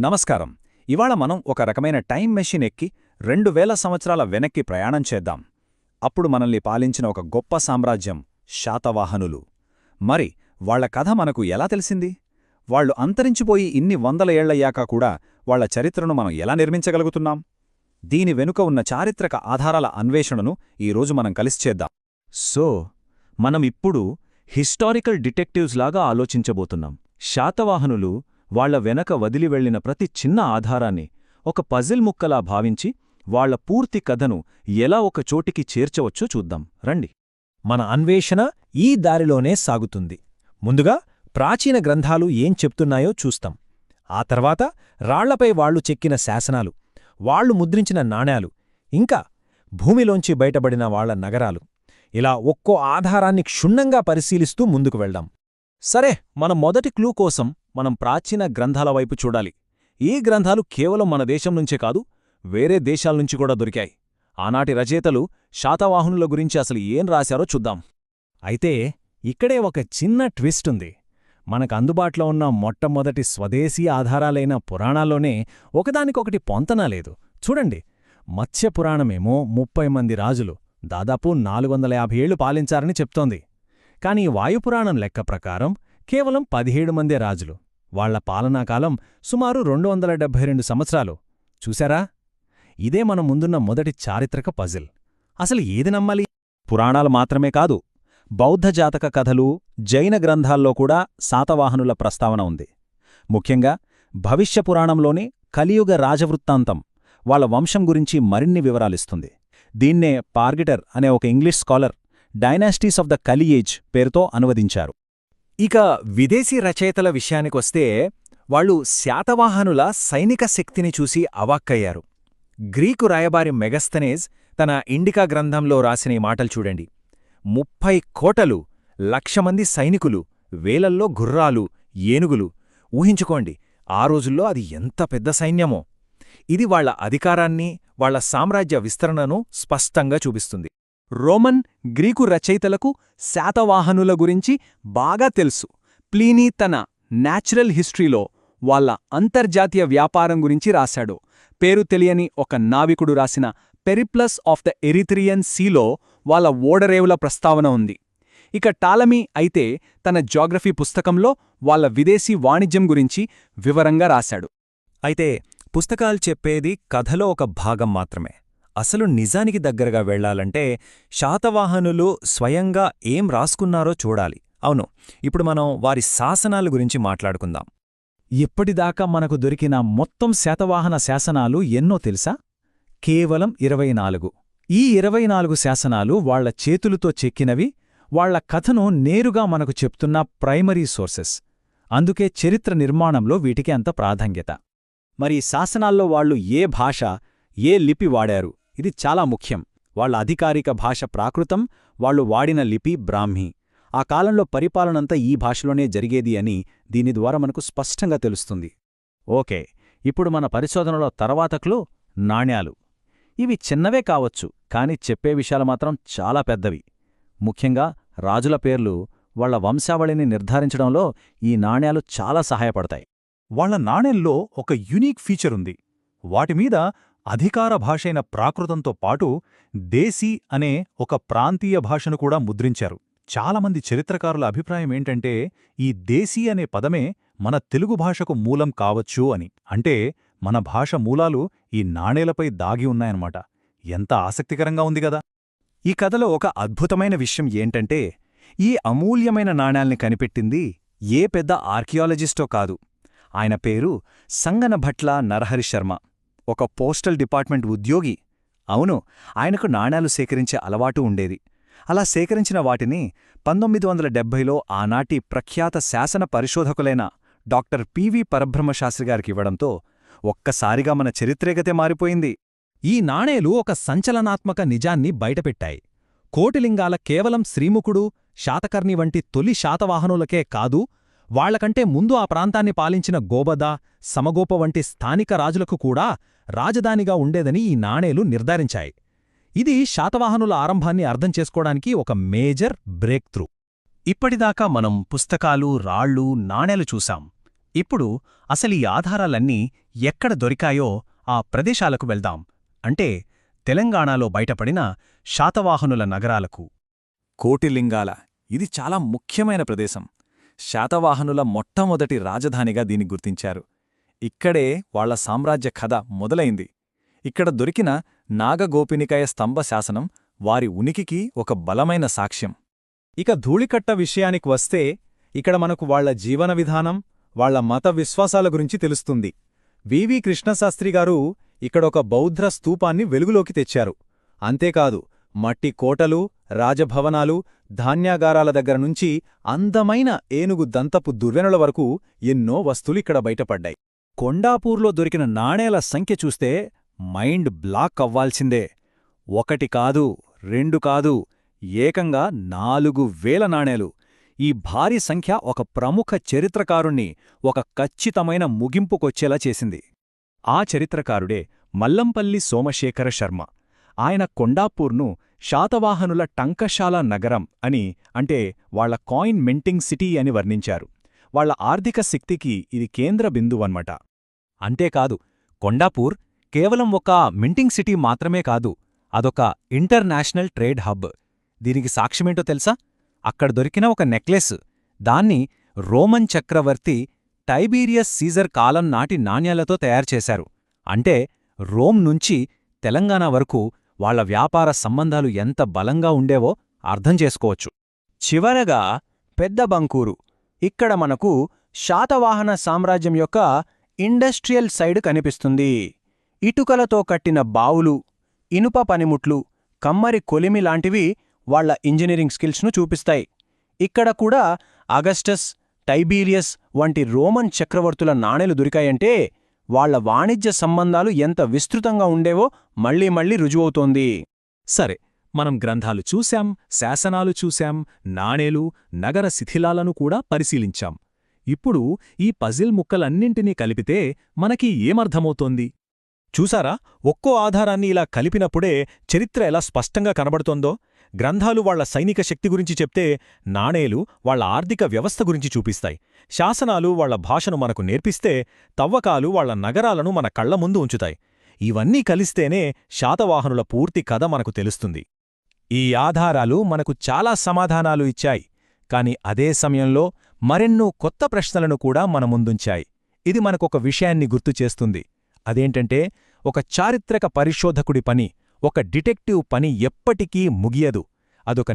నమస్కారం. ఇవాళ మనం ఒక రకమైన టైం మెషిన్ ఎక్కి రెండు వేల సంవత్సరాల వెనక్కి ప్రయాణం చేద్దాం. అప్పుడు మనల్ని పాలించిన ఒక గొప్ప సామ్రాజ్యం శాతవాహనులు. మరి వాళ్ళ కథ మనకు ఎలా తెలిసింది? వాళ్ళు అంతరించిపోయి ఇన్ని వందల ఏళ్ళయ్యాక కూడా వాళ్ళ చరిత్రను మనం ఎలా నిర్మించగలుగుతున్నాం? దీని వెనుక ఉన్న చారిత్రక ఆధారాల అన్వేషణను ఈరోజు మనం కలిసి చేద్దాం. సో మనం ఇప్పుడు హిస్టారికల్ డిటెక్టివ్స్ లాగా ఆలోచించబోతున్నాం. శాతవాహనులు వాళ్ళ వెనక వదిలి వెళ్ళిన ప్రతి చిన్న ఆధారాన్ని ఒక పజిల్ ముక్కలా భావించి వాళ్ళ పూర్తి కథను ఎలా ఒక చోటికి చేర్చవచ్చో చూద్దాం. రండి. మన అన్వేషణ ఈ దారిలోనే సాగుతుంది. ముందుగా ప్రాచీన గ్రంథాలు ఏం చెప్తున్నాయో చూస్తాం. ఆ తర్వాత రాళ్ళపై వాళ్ళు చెక్కిన శాసనాలు వాళ్ళు ముద్రించిన నాణ్యాలు ఇంకా భూమిలోంచి బయటబడిన వాళ్ళ నగరాలు. ఇలా ఒక్కో ఆధారాన్ని క్షుణ్ణంగా పరిశీలిస్తూ ముందుకు వెళ్దాం. సరే మన మొదటి క్లూ కోసం మనం ప్రాచీన గ్రంథాల వైపు చూడాలి. ఈ గ్రంథాలు కేవలం మన దేశం నుంచే కాదు వేరే దేశాల నుంచి కూడా దొరికాయి. ఆనాటి రచయితలు శాతవాహనుల గురించి అసలు ఏం రాశారో చూద్దాం. అయితే ఇక్కడే ఒక చిన్న ట్విస్ట్ ఉంది. మనకు అందుబాటులో ఉన్న మొట్టమొదటి స్వదేశీ ఆధారాలైన పురాణాల్లోనే ఒకదానికొకటి పొంతనా లేదు. చూడండి మత్స్యపురాణమేమో ముప్పై మంది రాజులు దాదాపు నాలుగు వందల యాభై ఏళ్ళు పాలించారని చెప్తోంది. కాని వాయుపురాణం లెక్క ప్రకారం కేవలం పదిహేడు మందే రాజులు. వాళ్ళ పాలనాకాలం సుమారు రెండు వందల డెబ్భై రెండు సంవత్సరాలు. చూశారా? ఇదే మన ముందున్న మొదటి చారిత్రక పజిల్. అసలు ఏది నమ్మాలి? పురాణాలు మాత్రమే కాదు బౌద్ధ జాతక కథలు జైన గ్రంథాల్లో కూడా శాతవాహనుల ప్రస్తావన ఉంది. ముఖ్యంగా భవిష్య పురాణంలోని కలియుగ రాజవృత్తాంతం వాళ్ళ వంశం గురించి మరిన్ని వివరాలిస్తుంది. దీన్నే పార్గిటర్ అనే ఒక English scholar dynasties of the Kali age పేరుతో అనువదించారు. ఇక విదేశీ రచయితల విషయానికొస్తే వాళ్ళు శాతవాహనుల సైనిక శక్తిని చూసి అవాక్కయ్యారు. గ్రీకు రాయబారి మెగస్తనేజ్ తన ఇండికా గ్రంథంలో రాసిన మాటలు చూడండి. ముప్పై కోటలు లక్ష మంది సైనికులు వేలల్లో గుర్రాలు ఏనుగులు. ఊహించుకోండి ఆ రోజుల్లో అది ఎంత పెద్ద సైన్యమో. ఇది వాళ్ళ అధికారాన్ని వాళ్ళ సామ్రాజ్య విస్తరణను స్పష్టంగా చూపిస్తుంది. రోమన్ గ్రీకు రచయితలకు శాతవాహనుల గురించి బాగా తెలుసు. ప్లీనీ తన న్యాచురల్ హిస్టరీలో వాళ్ళ అంతర్జాతీయ వ్యాపారం గురించి రాశాడు. పేరు తెలియని ఒక నావికుడు రాసిన పెరిప్లస్ ఆఫ్ ద ఎరిథ్రియన్ సీలో వాళ్ళ ఓడరేవుల ప్రస్తావన ఉంది. ఇక టాలమీ అయితే తన జాగ్రఫీ పుస్తకంలో వాళ్ళ విదేశీ వాణిజ్యం గురించి వివరంగా రాశాడు. అయితే పుస్తకాలు చెప్పేది కథలో ఒక భాగం మాత్రమే. అసలు నిజానికి దగ్గరగా వెళ్ళాలంటే శాతవాహనులు స్వయంగా ఏం రాసుకున్నారో చూడాలి. అవును ఇప్పుడు మనం వారి శాసనాల గురించి మాట్లాడుకుందాం. ఇప్పటిదాకా మనకు దొరికిన మొత్తం శాతవాహన శాసనాలు ఎన్నో తెలుసా? కేవలం ఇరవై నాలుగు. ఈ ఇరవై నాలుగు శాసనాలు వాళ్ళ చేతులతో చెక్కినవి వాళ్ళ కథను నేరుగా మనకు చెప్తున్న ప్రైమరీ సోర్సెస్. అందుకే చరిత్ర నిర్మాణంలో వీటికి అంత ప్రాధాన్యత. మరి శాసనాల్లో వాళ్ళు ఏ భాష ఏ లిపి వాడారు? ఇది చాలా ముఖ్యం. వాళ్ళ అధికారిక భాష ప్రాకృతం వాళ్ళు వాడిన లిపి బ్రాహ్మీ. ఆ కాలంలో పరిపాలనంతా ఈ భాషలోనే జరిగేది అని దీని ద్వారా మనకు స్పష్టంగా తెలుస్తుంది. ఓకే ఇప్పుడు మన పరిశోధనలో తర్వాతకులు నాణ్యాలు. ఇవి చిన్నవే కావచ్చు కాని చెప్పే విషయాలు మాత్రం చాలా పెద్దవి. ముఖ్యంగా రాజుల పేర్లు వాళ్ళ వంశావళిని నిర్ధారించడంలో ఈ నాణ్యాలు చాలా సహాయపడతాయి. వాళ్ళ నాణ్యంలో ఒక యునీక్ ఫీచరుంది వాటిమీద అధికార భాషైన ప్రాకృతంతో పాటు దేశీ అనే ఒక ప్రాంతీయ భాషను కూడా ముద్రించారు. చాలామంది చరిత్రకారుల అభిప్రాయమేంటంటే ఈ దేశీ అనే పదమే మన తెలుగు భాషకు మూలం కావచ్చు అని. అంటే మన భాష మూలాలు ఈ నాణేలపై దాగి ఉన్నాయన్నమాట. ఎంత ఆసక్తికరంగా ఉందిగదా ఈ కథలో ఒక అద్భుతమైన విషయం ఏంటంటే ఈ అమూల్యమైన నాణ్యాల్ని కనిపెట్టింది ఏ పెద్ద ఆర్కియాలజిస్టో కాదు. ఆయన పేరు సంగనభట్ల నరహరి శర్మ. ఒక పోస్టల్ డిపార్ట్మెంట్ ఉద్యోగి. అవును ఆయనకు నాణాలు సేకరించే అలవాటు ఉండేది. అలా సేకరించిన వాటిని పంతొమ్మిది వందల డెబ్బైలో ఆనాటి ప్రఖ్యాత శాసన పరిశోధకులైన డాక్టర్ పివి పరబ్రహ్మశాస్త్రిగారికి ఇవ్వడంతో ఒక్కసారిగా మన చరిత్రేగతే మారిపోయింది. ఈ నాణేలు ఒక సంచలనాత్మక నిజాన్ని బయటపెట్టాయి. కోటిలింగాల కేవలం శ్రీముఖుడు శాతకర్ణి వంటి తొలి శాతవాహనులకే కాదు వాళ్ళకంటే ముందు ఆ ప్రాంతాన్ని పాలించిన గోబద సమగోప వంటి స్థానిక రాజులకు కూడా రాజధానిగా ఉండేదని ఈ నాణేలు నిర్ధారించాయి. ఇది శాతవాహనుల ఆరంభాన్ని అర్థం చేసుకోవడానికి ఒక మేజర్ బ్రేక్ త్రూ ఇప్పటిదాకా మనం పుస్తకాలు రాళ్ళు నాణేలు చూశాం. ఇప్పుడు అసలు ఈ ఆధారాలన్నీ ఎక్కడ దొరికాయో ఆ ప్రదేశాలకు వెళ్దాం. అంటే తెలంగాణలో బయటపడిన శాతవాహనుల నగరాలకు. కోటిలింగాల. ఇది చాలా ముఖ్యమైన ప్రదేశం. శాతవాహనుల మొట్టమొదటి రాజధానిగా దీన్ని గుర్తించారు. ఇక్కడే వాళ్ళ సామ్రాజ్య కథ మొదలైంది. ఇక్కడ దొరికిన నాగగోపినికాయ స్తంభ శాసనం వారి ఉనికికి ఒక బలమైన సాక్ష్యం. ఇక ధూళికట్ట విషయానికి వస్తే ఇక్కడ మనకు వాళ్ళ జీవన విధానం వాళ్ళ మత విశ్వాసాల గురించి తెలుస్తుంది. వివి కృష్ణశాస్త్రిగారు ఇక్కడొక బౌద్ధ స్తూపాన్ని వెలుగులోకి తెచ్చారు. అంతేకాదు మట్టి కోటలు రాజభవనాలు ధాన్యాగారాల దగ్గర నుంచి అందమైన ఏనుగు దంతపు దుర్వెనుల వరకు ఎన్నో వస్తువులు ఇక్కడ బయటపడ్డాయి. కొండాపూర్లో దొరికిన నాణేల సంఖ్య చూస్తే మైండ్ బ్లాక్ అవ్వాల్సిందే. ఒకటి కాదు రెండు కాదు ఏకంగా నాలుగు వేల నాణేలు. ఈ భారీ సంఖ్య ఒక ప్రముఖ చరిత్రకారుణ్ణి ఒక ఖచ్చితమైన ముగింపుకొచ్చేలా చేసింది. ఆ చరిత్రకారుడే మల్లంపల్లి సోమశేఖర శర్మ. ఆయన కొండాపూర్ను శాతవాహనుల టంకశాల నగరం అని అంటే వాళ్ళ కాయిన్ మెంటింగ్ సిటీ అని వర్ణించారు. వాళ్ళ ఆర్థిక శక్తికి ఇది కేంద్ర బిందువన్మట. అంతేకాదు కొండాపూర్ కేవలం ఒక మింటింగ్ సిటీ మాత్రమే కాదు అదొక ఇంటర్నేషనల్ ట్రేడ్ హబ్. దీనికి సాక్ష్యమేంటో తెలుసా? అక్కడ దొరికిన ఒక నెక్లెస్ దాన్ని రోమన్ చక్రవర్తి టైబీరియస్ సీజర్ కాలం నాటి నాణ్యాలతో తయారుచేశారు అంటే రోమ్ నుంచి తెలంగాణ వరకు వాళ్ళ వ్యాపార సంబంధాలు ఎంత బలంగా ఉండేవో అర్థం చేసుకోవచ్చు. చివరగా పెద్ద బంకూరు. ఇక్కడ మనకు శాతవాహన సామ్రాజ్యం యొక్క ఇండస్ట్రియల్ సైడ్ కనిపిస్తుంది. ఇటుకలతో కట్టిన బావులు ఇనుప పనిముట్లు కమ్మరి కొలిమి లాంటివి వాళ్ళ ఇంజనీరింగ్ స్కిల్స్ను చూపిస్తాయి. ఇక్కడ కూడా అగస్టస్ టైబీరియస్ వంటి రోమన్ చక్రవర్తుల నాణెలు దొరికాయంటే వాళ్ళ వాణిజ్య సంబంధాలు ఎంత విస్తృతంగా ఉండేవో మళ్ళీ మళ్ళీ రుజువవుతోంది. సరే మనం గ్రంథాలు చూశాం శాసనాలు చూశాం నాణేలు నగర శిథిలాలను కూడా పరిశీలించాం. ఇప్పుడు ఈ పజిల్ ముక్కలన్నింటినీ కలిపితే మనకి ఏమర్థమవుతోంది? చూసారా? ఒక్కో ఆధారాన్ని ఇలా కలిపినప్పుడే చరిత్ర ఎలా స్పష్టంగా కనబడుతోందో? గ్రంథాలు వాళ్ళ సైనిక శక్తి గురించి చెప్తే నాణేలు వాళ్ళ ఆర్థిక వ్యవస్థ గురించి చూపిస్తాయి. శాసనాలు వాళ్ళ భాషను మనకు నేర్పిస్తే తవ్వకాలు వాళ్ళ నగరాలను మన కళ్ళ ముందు ఉంచుతాయి. ఇవన్నీ కలిస్తేనే శాతవాహనుల పూర్తి కథ మనకు తెలుస్తుంది. ఈ ఆధారాలు మనకు చాలా సమాధానాలు ఇచ్చాయి. కాని అదే సమయంలో మరెన్నో కొత్త ప్రశ్నలను కూడా మన ముందుంచాయి. ఇది మనకొక విషయాన్ని గుర్తుచేస్తుంది అదేంటంటే ఒక చారిత్రక పరిశోధకుడి పని ఒక డిటెక్టివ్ పని ఎప్పటికీ ముగియదు. అదొక